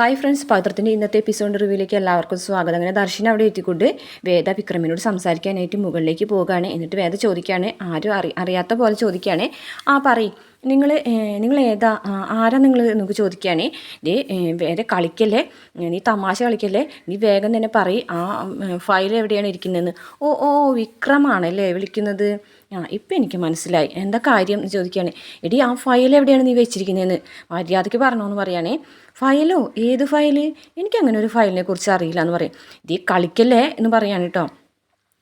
Hi friends പത്രത്തിന്റെ ഇന്നത്തെ episode റിവ്യൂലേക്ക് എല്ലാവർക്കും സ്വാഗതം. അങ്ങനെ ദർശൻ അവിടെ എത്തിക്കൊണ്ട് വേദ വിക്രമിനോട് സംസാരിക്കാനായിട്ട് മുകളിലേക്ക് പോകുകയാണ് എന്നിട്ട് വേദ ചോദിക്കുകയാണ് ആരും അറി അറിയാത്ത പോലെ ചോദിക്കുകയാണ്. ആ പറയും നിങ്ങൾ നിങ്ങൾ ഏതാ? ആരാ നിങ്ങൾ നിങ്ങൾക്ക് ചോദിക്കുകയാണേ. ദേ വേറെ കളിക്കല്ലേ? നീ തമാശ കളിക്കല്ലേ? നീ വേഗം തന്നെ പറയും ആ ഫയൽ എവിടെയാണ് ഇരിക്കുന്നതെന്ന്. ഓ ഓ വിക്രമാണല്ലേ വിളിക്കുന്നത്. ആ ഇപ്പം എനിക്ക് മനസ്സിലായി. എന്താ കാര്യം? എന്ന് ചോദിക്കുകയാണ്. എടി ആ ഫയൽ എവിടെയാണ് നീ വെച്ചിരിക്കുന്നതെന്ന് മര്യാദയ്ക്ക് പറഞ്ഞോന്ന് പറയുകയാണേ ഫയലോ ഏത് ഫയൽ എനിക്കങ്ങനെ ഒരു ഫയലിനെ കുറിച്ച് അറിയില്ല എന്ന് പറയും. ഇത് കളിക്കല്ലേ എന്ന് പറയാണ് കേട്ടോ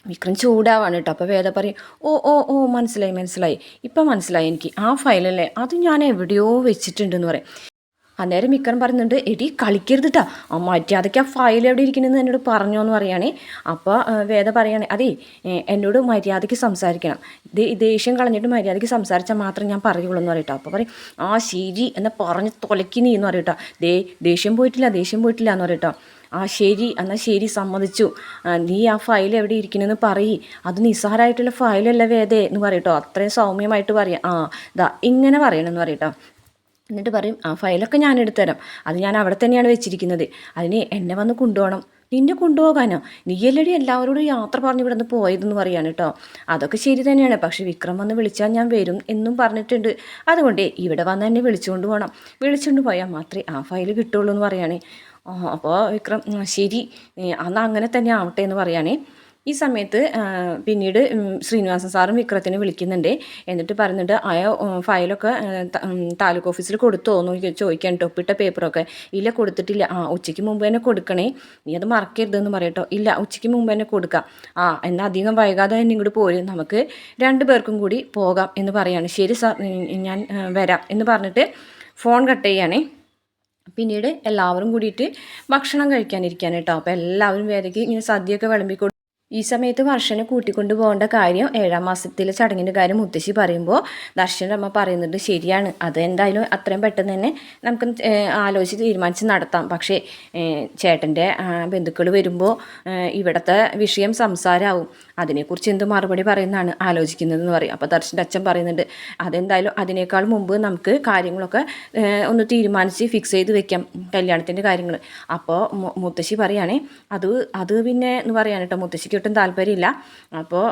വിക്രം ചൂടാവാണ് കേട്ടോ അപ്പോൾ വേദ പറയും ഓ ഓ ഓ മനസ്സിലായി മനസ്സിലായി. ഇപ്പം മനസ്സിലായി എനിക്ക്. ആ ഫയലല്ലേ അത് ഞാൻ എവിടെയോ വെച്ചിട്ടുണ്ടെന്ന് പറയും. അന്നേരം വിക്രം പറയുന്നുണ്ട് എടി കളിക്കരുത് കേട്ടോ മര്യാദയ്ക്ക് ആ ഫയൽ എവിടെ ഇരിക്കണമെന്ന് എന്നോട് പറഞ്ഞോ എന്ന് പറയുകയാണേ അപ്പോൾ വേദ പറയുകയാണെ അതേ എന്നോട് മര്യാദയ്ക്ക് സംസാരിക്കണം. ദേഷ്യം കളഞ്ഞിട്ട് മര്യാദയ്ക്ക് സംസാരിച്ചാൽ മാത്രം ഞാൻ പറയുള്ളൂ എന്ന് പറയട്ടോ. അപ്പോൾ പറയും ആ ശരി എന്നെ പറഞ്ഞ് തൊലക്കി നീ എന്ന് പറയട്ടോ. ദേ ദേഷ്യം പോയിട്ടില്ല ദേഷ്യം പോയിട്ടില്ല എന്ന് പറയട്ടോ. ആ ശരി എന്നാൽ ശരി സമ്മതിച്ചു. നീ ആ ഫയൽ എവിടെ ഇരിക്കണമെന്ന് പറയ്. അത് നിസ്സാരമായിട്ടുള്ള ഫയലല്ല വേദേ എന്ന് പറയട്ടോ. അത്രയും സൗമ്യമായിട്ട് പറയാം. ആ ദാ ഇങ്ങനെ പറയണമെന്ന് പറയട്ടോ. എന്നിട്ട് പറയും ആ ഫയലൊക്കെ ഞാൻ എടുത്തുതരാം അത് ഞാൻ അവിടെ തന്നെയാണ് വെച്ചിരിക്കുന്നത്. അതിന് എന്നെ വന്ന് കൊണ്ടുപോകണം. നിന്നെ കൊണ്ടുപോകാനോ? നീയല്ലടി എല്ലാവരോടും യാത്ര പറഞ്ഞ് ഇവിടെ നിന്ന് പോയതെന്ന് പറയാണ് കേട്ടോ അതൊക്കെ ശരി തന്നെയാണ്. പക്ഷേ വിക്രം വന്ന് വിളിച്ചാൽ ഞാൻ വരും എന്നും പറഞ്ഞിട്ടുണ്ട്. അതുകൊണ്ട് ഇവിടെ വന്ന് എന്നെ വിളിച്ചുകൊണ്ട് പോകണം വിളിച്ചുകൊണ്ട് പോയാൽ മാത്രമേ ആ ഫയൽ കിട്ടുള്ളൂ എന്ന് പറയുകയാണ് അപ്പോൾ വിക്രം ശരി. അന്ന് അങ്ങനെ തന്നെ ആവട്ടെ എന്ന് പറയുകയാണേ ഈ സമയത്ത് പിന്നീട് ശ്രീനിവാസൻ സാറും വിക്രത്തിനെ വിളിക്കുന്നുണ്ട്. എന്നിട്ട് പറഞ്ഞിട്ട് ഉം, ഫയലൊക്കെ താലൂക്ക് ഓഫീസിൽ കൊടുത്തു എന്ന് ചോദിക്കാൻ ഒപ്പിട്ട പേപ്പറൊക്കെ. ഇല്ല കൊടുത്തിട്ടില്ല. ആ ഉച്ചയ്ക്ക് മുമ്പ് തന്നെ കൊടുക്കണേ. നീ അത് മറക്കരുതെന്ന് പറയട്ടോ ഇല്ല ഉച്ചയ്ക്ക് മുമ്പ് തന്നെ കൊടുക്കാം. ആ എന്നാൽ അധികം വൈകാതെ തന്നെ ഇങ്ങോട്ട് പോരും. നമുക്ക് രണ്ടു പേർക്കും കൂടി പോകാം എന്ന് പറയാണ്. ശരി സാർ ഞാൻ വരാം. എന്ന് പറഞ്ഞിട്ട് ഫോൺ കട്ട് ചെയ്യാണേ. പിന്നീട് എല്ലാവരും കൂടിയിട്ട് ഭക്ഷണം കഴിക്കാനിരിക്കാൻ കേട്ടോ അപ്പോൾ എല്ലാവരും വേദയ്ക്ക് ഇങ്ങനെ സദ്യയൊക്കെ വിളമ്പിക്കൊടുക്കും കൊടു ഈ സമയത്ത് വർഷനെ കൂട്ടിക്കൊണ്ട് പോകേണ്ട കാര്യം ഏഴാം മാസത്തിലെ ചടങ്ങിന്റെ കാര്യം മുത്തശ്ശി പറയുമ്പോൾ ദർശന്റെ അമ്മ പറയുന്നുണ്ട് ശരിയാണ്. അത് എന്തായാലും അത്രയും പെട്ടെന്ന് തന്നെ നമുക്ക് ആലോചിച്ച് തീരുമാനിച്ച് നടത്താം. പക്ഷേ ചേട്ടന്റെ ബന്ധുക്കൾ വരുമ്പോൾ ഇവിടുത്തെ വിഷയം സംസാരമാവും അതിനെക്കുറിച്ച് എന്ത് മറുപടി പറയുന്നതാണ് ആലോചിക്കുന്നതെന്ന് പറയും. അപ്പോൾ ദർശന്റെ അച്ഛൻ പറയുന്നുണ്ട് അതെന്തായാലും അതിനേക്കാൾ മുമ്പ് നമുക്ക് കാര്യങ്ങളൊക്കെ ഒന്ന് തീരുമാനിച്ച് ഫിക്സ് ചെയ്ത് വെക്കാം കല്യാണത്തിന്റെ കാര്യങ്ങൾ. അപ്പോൾ മുത്തശ്ശി പറയുകയാണേ അത് അത് പിന്നെ എന്ന് പറയാൻ മുത്തശ്ശിക്ക് ഒട്ടും താല്പര്യമില്ല. അപ്പോൾ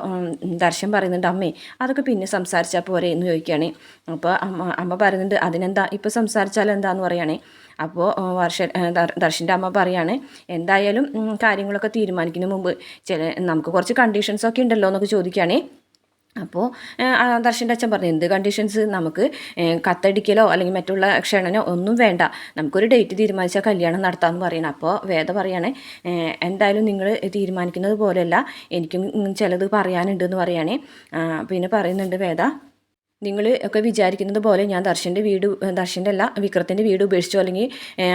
ദർശൻ പറയുന്നുണ്ട് അമ്മേ അതൊക്കെ പിന്നെ സംസാരിച്ചാൽ പോരെ എന്ന് ചോദിക്കുകയാണേ. അപ്പോൾ അമ്മ അമ്മ പറയുന്നുണ്ട് അതിനെന്താ? ഇപ്പോൾ സംസാരിച്ചാൽ എന്താന്ന് പറയുകയാണേ അപ്പോൾ വർഷ ദർശന്റെ അമ്മ പറയാണ് എന്തായാലും കാര്യങ്ങളൊക്കെ തീരുമാനിക്കുന്നതിന് മുമ്പ് ചില നമുക്ക് കുറച്ച് കണ്ടീഷൻസൊക്കെ ഉണ്ടല്ലോ എന്നൊക്കെ ചോദിക്കുകയാണേ. അപ്പോൾ ദർശന്റെ അച്ഛൻ പറഞ്ഞു എന്ത് കണ്ടീഷൻസ് നമുക്ക് കത്തടിക്കലോ അല്ലെങ്കിൽ മറ്റുള്ള ക്ഷണനോ ഒന്നും വേണ്ട. നമുക്കൊരു ഡേറ്റ് തീരുമാനിച്ചാൽ കല്യാണം നടത്താമെന്ന് പറയണം. അപ്പോൾ വേദ പറയാണ് എന്തായാലും നിങ്ങൾ തീരുമാനിക്കുന്നത് പോലെയല്ല. എനിക്കും ചിലത് പറയാനുണ്ടെന്ന് പറയുകയാണേ ആ, പിന്നെ പറയുന്നുണ്ട് വേദ നിങ്ങൾ ഒക്കെ വിചാരിക്കുന്നത് പോലെ ഞാൻ ദർശന്റെ വീട് ദർശന്റെ അല്ല വിക്രത്തിന്റെ വീട് ഉപേക്ഷിച്ചോ? അല്ലെങ്കിൽ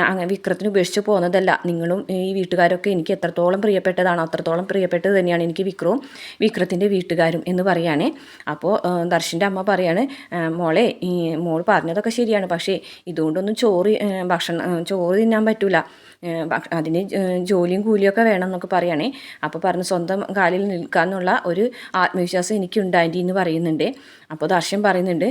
അങ്ങനെ വിക്രത്തിന് ഉപേക്ഷിച്ച് പോകുന്നതല്ല. നിങ്ങളും ഈ വീട്ടുകാരൊക്കെ എനിക്ക് എത്രത്തോളം പ്രിയപ്പെട്ടതാണോ അത്രത്തോളം പ്രിയപ്പെട്ടത് തന്നെയാണ് എനിക്ക് വിക്രവും വിക്രത്തിന്റെ വീട്ടുകാരും എന്ന് പറയുകയാണേ അപ്പോൾ ദർശന്റെ അമ്മ പറയാണ് മോളെ ഈ മോൾ പറഞ്ഞതൊക്കെ ശരിയാണ്. പക്ഷേ ഇതുകൊണ്ടൊന്നും ചോറ് ഭക്ഷണം ചോറ് തിന്നാൻ പറ്റൂല. ഏഹ്, ഭക്ഷ- അതിന് ജോലിയും കൂലിയൊക്കെ വേണം എന്നൊക്കെ പറയണേ. അപ്പോൾ പറഞ്ഞു സ്വന്തം കാലിൽ നിൽക്കാന്നുള്ള ഒരു ആത്മവിശ്വാസം എനിക്ക് ആന്റി എന്ന് പറയുന്നുണ്ട്. അപ്പോൾ ദർശൻ പറയുന്നുണ്ട്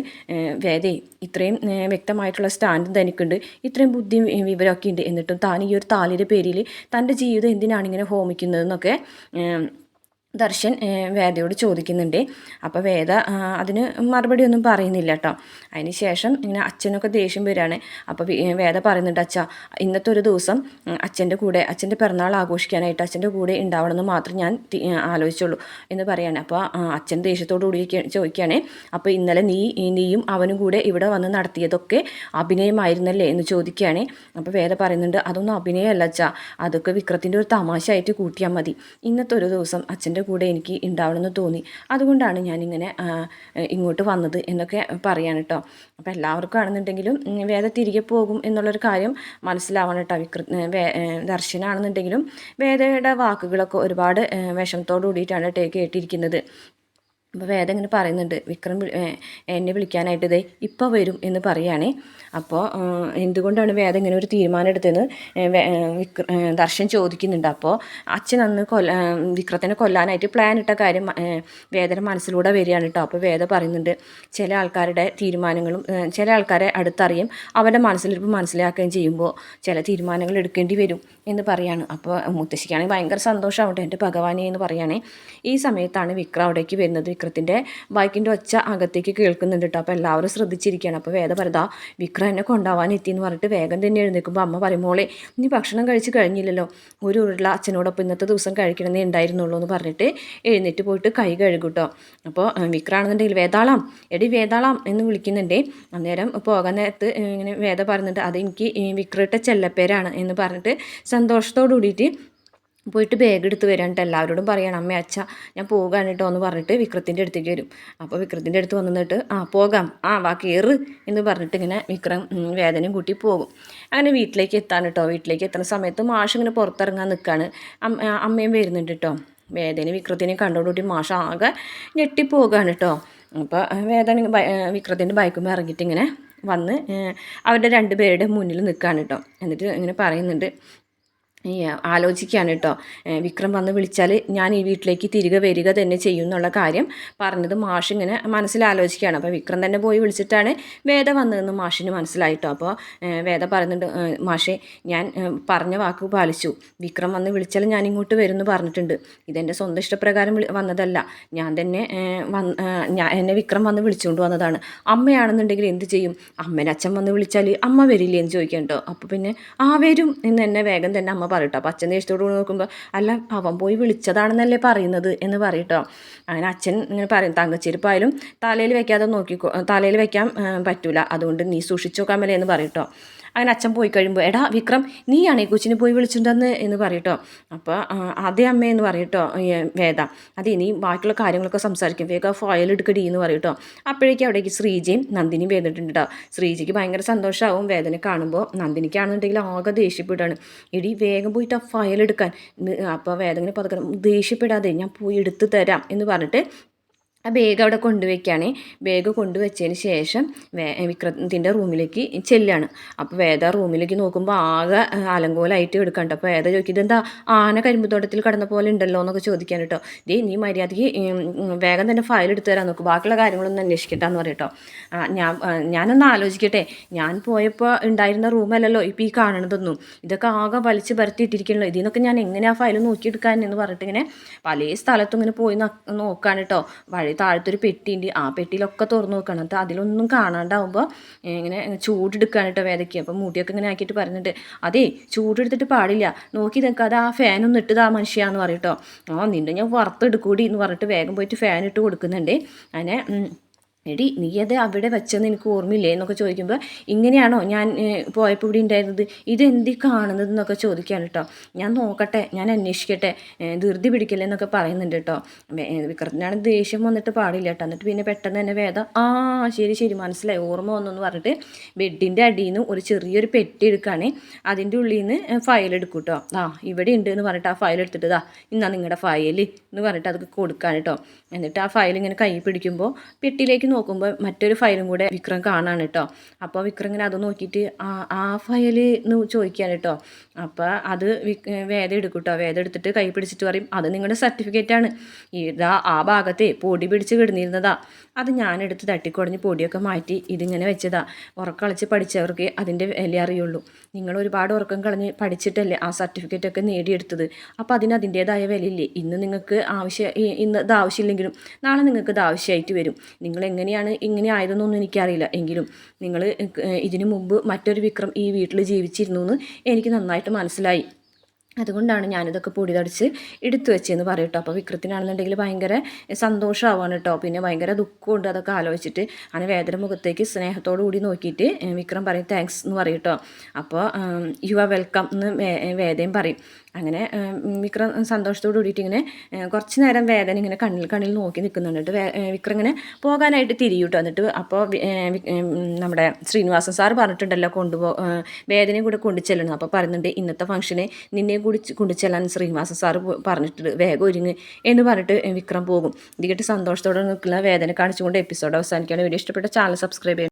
വേദേ ഇത്രയും വ്യക്തമായിട്ടുള്ള സ്റ്റാൻഡും തനിക്കുണ്ട്. ഇത്രയും ബുദ്ധിയും വിവരമൊക്കെ ഉണ്ട്. എന്നിട്ടും താൻ ഈ ഒരു താലിയുടെ പേരിൽ തന്റെ ജീവിതം എന്തിനാണ് ഇങ്ങനെ ഹോമിക്കുന്നതെന്നൊക്കെ ദർശൻ വേദയോട് ചോദിക്കുന്നുണ്ട്. അപ്പോൾ വേദ അതിന് മറുപടി ഒന്നും പറയുന്നില്ല കേട്ടോ അതിന് ശേഷം ഇങ്ങനെ അച്ഛനൊക്കെ ദേഷ്യം വരികയാണ് അപ്പോൾ വേദ പറയുന്നുണ്ട് അച്ഛ ഇന്നത്തെ ഒരു ദിവസം അച്ഛന്റെ കൂടെ അച്ഛന്റെ പിറന്നാൾ ആഘോഷിക്കാനായിട്ട് അച്ഛന്റെ കൂടെ ഉണ്ടാവണമെന്ന് മാത്രം ഞാൻ ആലോചിച്ചുള്ളൂ എന്ന് പറയാണ്. അപ്പോൾ അച്ഛൻ ദേഷ്യത്തോടു കൂടി ചോദിക്കുകയാണ് അപ്പോൾ ഇന്നലെ നീ നീയും അവനും കൂടെ ഇവിടെ വന്ന് നടത്തിയതൊക്കെ അഭിനയമായിരുന്നല്ലേ? എന്ന് ചോദിക്കുകയാണ് അപ്പോൾ വേദ പറയുന്നുണ്ട് അതൊന്നും അഭിനയമല്ല അച്ഛാ. അതൊക്കെ വിക്രത്തിന്റെ ഒരു തമാശ ആയിട്ട് കൂട്ടിയാൽ മതി. ഇന്നത്തെ ഒരു ദിവസം അച്ഛന്റെ കൂടെ എനിക്ക് ഉണ്ടാവണമെന്ന് തോന്നി. അതുകൊണ്ടാണ് ഞാനിങ്ങനെ ഇങ്ങോട്ട് വന്നത് എന്നൊക്കെ പറയാണ് കേട്ടോ അപ്പോൾ എല്ലാവർക്കും ആണെന്നുണ്ടെങ്കിലും വേദ തിരികെ പോകും എന്നുള്ളൊരു കാര്യം മനസ്സിലാവണം കേട്ടോ വിക്ര ദർശനാണെന്നുണ്ടെങ്കിലും വേദയുടെ വാക്കുകളൊക്കെ ഒരുപാട് വിഷമത്തോടു കൂടിയിട്ടാണ് കേട്ടോ കേട്ടിരിക്കുന്നത്. അപ്പോൾ വേദം ഇങ്ങനെ പറയുന്നുണ്ട് വിക്രം എന്നെ വിളിക്കാനായിട്ട് ഇതേ ഇപ്പോൾ വരും എന്ന് പറയുകയാണേ അപ്പോൾ എന്തുകൊണ്ടാണ് വേദം ഇങ്ങനെ ഒരു തീരുമാനം എടുത്തതെന്ന് വിക്ര ദർശൻ ചോദിക്കുന്നുണ്ട്. അപ്പോൾ അച്ഛൻ അന്ന് കൊല്ല വിക്രത്തിനെ കൊല്ലാനായിട്ട് പ്ലാൻ ഇട്ട കാര്യം വേദന മനസ്സിലൂടെ വരികയാണ് കേട്ടോ അപ്പോൾ വേദ പറയുന്നുണ്ട് ചില ആൾക്കാരുടെ തീരുമാനങ്ങളും ചില ആൾക്കാരെ അടുത്തറിയും അവരുടെ മനസ്സിലിരിപ്പ് മനസ്സിലാക്കുകയും ചെയ്യുമ്പോൾ ചില തീരുമാനങ്ങൾ എടുക്കേണ്ടി വരും എന്ന് പറയാണ്. അപ്പോൾ മുത്തശ്ശിക്കാണെങ്കിൽ ഭയങ്കര സന്തോഷമാവട്ടെ എന്റെ ഭഗവാനെ എന്ന് പറയുകയാണെങ്കിൽ ഈ സമയത്താണ് വിക്രം അവിടേക്ക് വരുന്നത്. വിക്രത്തിന്റെ ബൈക്കിന്റെ ഒച്ച അകത്തേക്ക് കേൾക്കുന്നുണ്ട് കേട്ടോ. അപ്പോൾ എല്ലാവരും ശ്രദ്ധിച്ചിരിക്കുകയാണ്. അപ്പോൾ വേദ പറയുതാ വിക്രം എന്നെ കൊണ്ടാവാൻ എത്തി എന്ന് പറഞ്ഞിട്ട് വേഗം തന്നെ എഴുന്നേൽക്കുമ്പോൾ അമ്മ പറയുമ്പോളെ നീ ഭക്ഷണം കഴിച്ച് കഴിഞ്ഞില്ലല്ലോ. ഒരു ഉരുള അച്ഛനോടൊപ്പം ഇന്നത്തെ ദിവസം കഴിക്കണമെന്നേ ഉണ്ടായിരുന്നുള്ളൂ എന്ന് പറഞ്ഞിട്ട് എഴുന്നേറ്റ് പോയിട്ട് കൈ കഴുകും കേട്ടോ. അപ്പോൾ വിക്രാണെന്നുണ്ടെങ്കിൽ വേതാളം എടി വേതാളം എന്ന് വിളിക്കുന്നുണ്ട്. അന്നേരം പോകാൻ നേരത്ത് ഇങ്ങനെ വേദ പറയുന്നുണ്ട് അത് എനിക്ക് വിക്രയുടെ ചെല്ലപ്പേരാണ് എന്ന് പറഞ്ഞിട്ട് സന്തോഷത്തോടു കൂടിയിട്ട് പോയിട്ട് ബാഗ് എടുത്ത് വരാനിട്ട് എല്ലാവരോടും പറയണം അമ്മ അച്ഛ ഞാൻ പോകാൻ കേട്ടോ എന്ന് പറഞ്ഞിട്ട് വിക്രത്തിന്റെ അടുത്തേക്ക് വരും. അപ്പോൾ വിക്രത്തിന്റെ അടുത്ത് വന്നിട്ട് ആ പോകാം. ആ വാ കയറ് എന്ന് പറഞ്ഞിട്ട് ഇങ്ങനെ വിക്രം വേദനയും കൂട്ടി പോകും. അങ്ങനെ വീട്ടിലേക്ക് എത്താൻ കേട്ടോ വീട്ടിലേക്ക് എത്തുന്ന സമയത്ത് മാഷ് ഇങ്ങനെ പുറത്തിറങ്ങാൻ നിൽക്കുകയാണ് അമ്മയും വരുന്നുണ്ട് കേട്ടോ വേദനയും വിക്രത്തിനെയും കണ്ടോടുകൂടി മാഷ് ആകെ ഞെട്ടിപ്പോകാണ് കേട്ടോ അപ്പോൾ വേദന വിക്രത്തിന്റെ ബൈക്കുമ്പോൾ ഇറങ്ങിയിട്ട് ഇങ്ങനെ വന്ന് അവരുടെ രണ്ട് പേരുടെ മുന്നിൽ നിൽക്കുകയാണ് കേട്ടോ എന്നിട്ട് ഇങ്ങനെ പറയുന്നുണ്ട് ആലോചിക്കുകയാണ് കേട്ടോ വിക്രം വന്ന് വിളിച്ചാൽ ഞാൻ ഈ വീട്ടിലേക്ക് തിരികെ വരിക തന്നെ ചെയ്യും എന്നുള്ള കാര്യം പറഞ്ഞത് മാഷ് ഇങ്ങനെ മനസ്സിൽ ആലോചിക്കുകയാണ് അപ്പോൾ വിക്രം തന്നെ പോയി വിളിച്ചിട്ടാണ് വേദ വന്നതെന്ന് മാഷിന് മനസ്സിലായിട്ടോ അപ്പോൾ വേദ പറഞ്ഞിട്ട് മാഷെ ഞാൻ പറഞ്ഞ വാക്ക് പാലിച്ചു. വിക്രം വന്ന് വിളിച്ചാൽ ഞാൻ ഇങ്ങോട്ട് വരുമെന്ന് പറഞ്ഞിട്ടുണ്ട്. ഇതെന്റെ സ്വന്തം ഇഷ്ടപ്രകാരം വന്നതല്ല. ഞാൻ തന്നെ ഞാൻ എന്നെ വിക്രം വന്ന് വിളിച്ചുകൊണ്ട് വന്നതാണ്. അമ്മയാണെന്നുണ്ടെങ്കിൽ എന്ത് ചെയ്യും? അമ്മേനെ അച്ഛൻ വന്ന് വിളിച്ചാൽ അമ്മ വരില്ലേ എന്ന് ചോദിക്കാം കേട്ടോ അപ്പോൾ പിന്നെ ആ വരും എന്ന് എന്നെ വേഗം തന്നെ അമ്മ പറയട്ടോ. അപ്പോൾ അച്ഛൻ ദേഷ്യത്തോട് കൂടി നോക്കുമ്പോൾ അല്ല അവൻ പോയി വിളിച്ചതാണെന്നല്ലേ പറയുന്നത്? എന്ന് പറയട്ടോ. അങ്ങനെ അച്ഛൻ ഇങ്ങനെ പറയും തങ്കച്ചെരുപ്പായാലും തലയിൽ വെക്കാതെ നോക്കിക്കോ തലയിൽ വെക്കാൻ പറ്റൂല. അതുകൊണ്ട് നീ സൂക്ഷിച്ചു നോക്കാൻ മേലെ എന്ന് പറയട്ടോ. അങ്ങനെ അച്ഛൻ പോയി കഴിയുമ്പോൾ എടാ വിക്രം നീയാണ് ഈ കൊച്ചിനെ പോയി വിളിച്ചിട്ടുണ്ടെന്ന്? എന്ന് പറയട്ടോ. അപ്പോൾ അതേ അമ്മ എന്ന് പറയട്ടോ വേദ. അതെ നീ ബാക്കിയുള്ള കാര്യങ്ങളൊക്കെ സംസാരിക്കും. വേഗം ഫയൽ എടുക്കടി എന്ന് പറയട്ടോ. അപ്പോഴേക്കും അവിടേക്ക് ശ്രീജയും നന്ദിനിയും വേദിട്ടുണ്ട് കേട്ടോ ശ്രീജയ്ക്ക് ഭയങ്കര സന്തോഷമാവും വേദന കാണുമ്പോൾ നന്ദിനിക്കാണെന്നുണ്ടെങ്കിൽ ആകെ ദേഷ്യപ്പെടുകയാണ് ഇടി വേഗം പോയിട്ട് ആ ഫയൽ എടുക്കാൻ. അപ്പോൾ വേദന പതുക്കെ ദേഷ്യപ്പെടാതെ ഞാൻ പോയി എടുത്തു തരാം എന്ന് പറഞ്ഞിട്ട് ആ ബാഗ് അവിടെ കൊണ്ടുവയ്ക്കുകയാണ്. ബാഗ് കൊണ്ടുവച്ചതിന് ശേഷം വേ വിക്രത്തിന്റെ റൂമിലേക്ക് ചെല്ലുകയാണ് അപ്പോൾ വേദ റൂമിലേക്ക് നോക്കുമ്പോൾ ആകെ അലങ്കോലായിട്ട് എടുക്കാണ്ട് അപ്പോൾ വേദ ചോദിക്കും ഇതെന്താ? ആന കരിമ്പുത്തോട്ടത്തിൽ കടന്ന പോലെ ഉണ്ടല്ലോ എന്നൊക്കെ ചോദിക്കാൻ കേട്ടോ ദേ നീ മര്യാദയ്ക്ക് വേഗം തന്നെ ഫയൽ എടുത്തു തരാൻ നോക്കും. ബാക്കിയുള്ള കാര്യങ്ങളൊന്നും അന്വേഷിക്കട്ടെന്ന് പറയട്ടോ ആ, ഞാൻ ഞാനൊന്ന് ആലോചിക്കട്ടെ. ഞാൻ പോയപ്പോൾ ഉണ്ടായിരുന്ന റൂമല്ലല്ലോ ഇപ്പോൾ ഈ കാണണതൊന്നും. ഇതൊക്കെ ആകെ വലിച്ച് പരത്തിയിട്ടിരിക്കണല്ലോ. ഇതിൽ നിന്നൊക്കെ ഞാൻ എങ്ങനെയാണ് ഫയൽ നോക്കിയെടുക്കാൻ എന്ന് പറഞ്ഞിട്ട് ഇങ്ങനെ പല സ്ഥലത്തും ഇങ്ങനെ പോയി നോക്കാൻ കേട്ടോ താഴത്തൊരു പെട്ടിയുണ്ട്. ആ പെട്ടിയിലൊക്കെ തുറന്നു നോക്കണം. എന്നിട്ട് അതിലൊന്നും കാണാണ്ടാവുമ്പോൾ ഇങ്ങനെ ചൂടെടുക്കാനിട്ടോ വേദയ്ക്ക് അപ്പോൾ മുടിയൊക്കെ ഇങ്ങനെ ആക്കിയിട്ട് പറഞ്ഞിട്ട് അതേ ചൂടെടുത്തിട്ട് പാടില്ല. നോക്കി നിൽക്കാതെ ആ ഫാനൊന്നും ഇട്ടത് ആ മനുഷ്യാന്ന് പറയട്ടോ ആ നിന്നെ ഞാൻ വറുത്തെടുക്കൂടി എന്ന് പറഞ്ഞിട്ട് വേഗം പോയിട്ട് ഫാൻ ഇട്ട് കൊടുക്കുന്നുണ്ട്. അങ്ങനെ എടി നീ അത് അവിടെ വെച്ചെന്ന് എനിക്ക് ഓർമ്മയില്ലേ എന്നൊക്കെ ചോദിക്കുമ്പോൾ ഇങ്ങനെയാണോ ഞാൻ പോയപ്പോൾ ഇവിടെ ഉണ്ടായിരുന്നത്? ഇതെന്തി കാണുന്നത് എന്നൊക്കെ ചോദിക്കുകയാണ് കേട്ടോ ഞാൻ നോക്കട്ടെ ഞാൻ അന്വേഷിക്കട്ടെ ധൃതി പിടിക്കല്ലേ എന്നൊക്കെ പറയുന്നുണ്ട് കേട്ടോ വിക്രത്തിനാണ് ദേഷ്യം വന്നിട്ട് പാടില്ല കേട്ടോ എന്നിട്ട് പിന്നെ പെട്ടെന്ന് തന്നെ വേദം ആ ശരി ശരി മനസ്സിലായി ഓർമ്മ വന്നു എന്ന് പറഞ്ഞിട്ട് ബെഡിന്റെ അടിയിൽ നിന്ന് ഒരു ചെറിയൊരു പെട്ടി എടുക്കുകയാണ് അതിന്റെ ഉള്ളിൽ നിന്ന് ഫയൽ എടുക്കും കേട്ടോ ആ ഇവിടെ ഉണ്ട് എന്ന് പറഞ്ഞിട്ട് ആ ഫയൽ എടുത്തിട്ട് ഇതാ ഇന്നാ നിങ്ങളുടെ ഫയൽ എന്ന് പറഞ്ഞിട്ട് അത് കൊടുക്കാൻ കേട്ടോ എന്നിട്ട് ആ ഫയൽ ഇങ്ങനെ കൈ പിടിക്കുമ്പോൾ പെട്ടിയിലേക്ക് നോക്കുമ്പോൾ മറ്റൊരു ഫയലും കൂടെ വിക്രം കാണാണ് കേട്ടോ അപ്പോൾ വിക്രം ഇങ്ങനെ അത് നോക്കിയിട്ട് ആ ആ ഫയൽ എന്ന് ചോദിക്കാൻ കേട്ടോ അപ്പോൾ അത് വേദ എടുക്കും കേട്ടോ വേദ എടുത്തിട്ട് കൈ പിടിച്ചിട്ട് പറയും അത് നിങ്ങളുടെ സർട്ടിഫിക്കറ്റ് ആണ്. ഇതാ ആ ഭാഗത്തെ പൊടി പിടിച്ച് കിടന്നിരുന്നതാ. അത് ഞാനെടുത്ത് തട്ടിക്കുടഞ്ഞ് പൊടിയൊക്കെ മാറ്റി ഇതിങ്ങനെ വെച്ചതാ. ഉറക്കളച്ച് പഠിച്ചവർക്ക് അതിന്റെ വില അറിയുള്ളൂ. നിങ്ങൾ ഒരുപാട് ഉറക്കം കളഞ്ഞ് പഠിച്ചിട്ടല്ലേ ആ സർട്ടിഫിക്കറ്റൊക്കെ നേടിയെടുത്തത്. അപ്പോൾ അതിന് അതിന്റേതായ വിലയില്ലേ? ഇന്ന് നിങ്ങൾക്ക് ആവശ്യം ഇന്ന് ഇത് ആവശ്യമില്ലെങ്കിലും നാളെ നിങ്ങൾക്ക് ഇത് ആവശ്യമായിട്ട് വരും. നിങ്ങൾ എങ്ങനെയാണ് ഇങ്ങനെ ആയതെന്നൊന്നും എനിക്കറിയില്ല. എങ്കിലും നിങ്ങൾ ഇതിനു മുമ്പ് മറ്റൊരു വിക്രം ഈ വീട്ടിൽ ജീവിച്ചിരുന്നു എന്ന് എനിക്ക് നന്നായിട്ട് മനസ്സിലായി. അതുകൊണ്ടാണ് ഞാനിതൊക്കെ പൊടി തടിച്ച് എടുത്തു വെച്ചതെന്ന് പറയും കേട്ടോ അപ്പോൾ വിക്രത്തിനാണെന്നുണ്ടെങ്കിൽ ഭയങ്കര സന്തോഷമാവാണ് കേട്ടോ പിന്നെ ഭയങ്കര ദുഃഖമുണ്ട് അതൊക്കെ ആലോചിച്ചിട്ട്. അങ്ങനെ വേദന മുഖത്തേക്ക് സ്നേഹത്തോടു കൂടി നോക്കിയിട്ട് വിക്രം പറയും താങ്ക്സ് എന്ന് പറയും കേട്ടോ അപ്പോൾ യു ആർ വെൽക്കം എന്ന് വേദയും പറയും. അങ്ങനെ വിക്രം സന്തോഷത്തോട് കൂടിയിട്ട് ഇങ്ങനെ കുറച്ച് നേരം വേദന ഇങ്ങനെ കണ്ണിൽ കണ്ണിൽ നോക്കി നിൽക്കുന്നുണ്ട് വിക്രം ഇങ്ങനെ പോകാനായിട്ട് തിരിയൂട്ടോ എന്നിട്ട് അപ്പോൾ നമ്മുടെ ശ്രീനിവാസൻ സാർ പറഞ്ഞിട്ടുണ്ടല്ലോ കൊണ്ടുപോ വേദനയും കൂടെ കൊണ്ടു ചെല്ലണം അപ്പോൾ പറയുന്നുണ്ട് ഇന്നത്തെ ഫംഗ്ഷന് നിന്നെ കൂടി കൊണ്ടു ചെല്ലാൻ ശ്രീനിവാസ സാറ് പറഞ്ഞിട്ട് വേഗം ഒരുങ്ങ് എന്ന് പറഞ്ഞിട്ട് വിക്രം പോകും. ഇത് കേട്ട് സന്തോഷത്തോടെ നിൽക്കുന്ന വേദന കാണിച്ചുകൊണ്ട് എപ്പിസോഡ് അവസാനിക്കുകയാണ്. വീഡിയോ ഇഷ്ടപ്പെട്ട ചാനൽ സബ്സ്ക്രൈബ് ചെയ്യുക